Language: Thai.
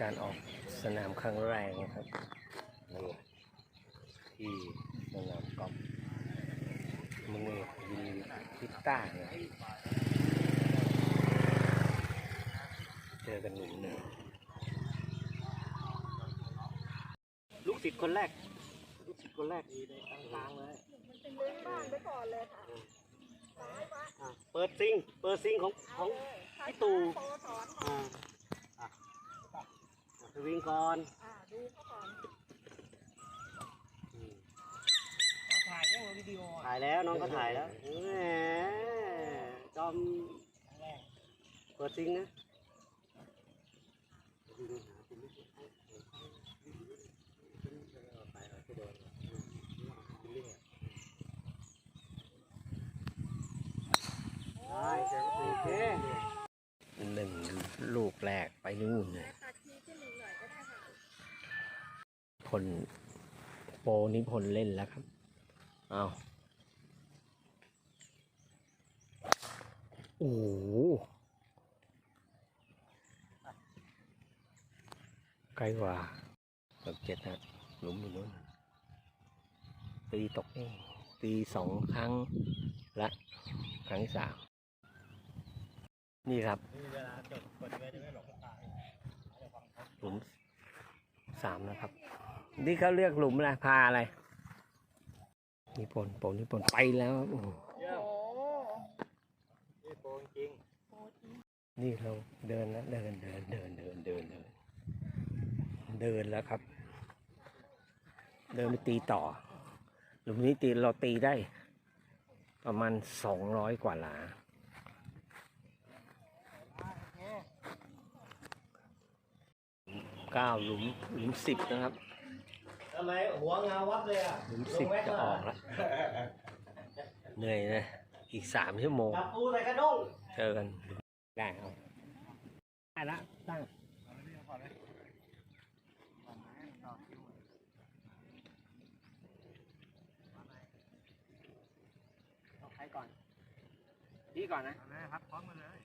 การออกสนามครั้งแรกนะครับนี่ที่สนามกอล์ฟมึงนี่ยินพิต้าเนี่ยเจอกันหนุ่มหนึ่งลูกศิษย์คนแรก ลูกศิษย์คนแรกกลางๆเลยเป็นเลี้ยงบ้านไปก่อนเลยค่ะซ้ายมาอะเปิดซิง เปิดซิงของของพี่ตู่ โตสอนมา อ่าอะอะส วิงก่อนอ่าดูเขาก่อนอืมถ่ายยังวิดีโอถ่ายแล้วน้องก็ถ่ายแล้วแหมจอมเปิดซิงนะได้เจอโอเคหนึ่งลูกแรกไปนู่นเลย พลโปรนิพนธ์เล่นแล้วครับ เอาโอ้โหไกลกว่าแบบเจ็ดนะหลุมอยู่นู้นตีตกนี่ตีสองครั้งและ ครั้งที่สามนี่ครับเวลาจดกดไว้จะไม่หลงตายหลุมสามนะครับ นี่เขาเรียกหลุมอะไรพาอะไรนิพนธ์โปรนิพนธ์ไปแล้วโอ้โหเยี่ยมโอ้นี่โปงจริงโหจริงนี่เราเดินแล้วเดินเดินเดินเดินเดินเดินเดินแล้วครับ เดินไปตีต่อ หลุมนี้ตีเราตีได้ ประมาณสองร้อยกว่าหลาเก้าหลุมหลุมสิบนะครับ ทำไมหัวงาวัดเลยอะหลุมสิบจะออกแล้ว เหนื่อยนะ อีกสามชั่วโมง จับปูใส่กระด้งเจอกัน ได้ครับได้ละตั้งใครก่อน พี่ก่อนนะนะครับพร้อมกันเลย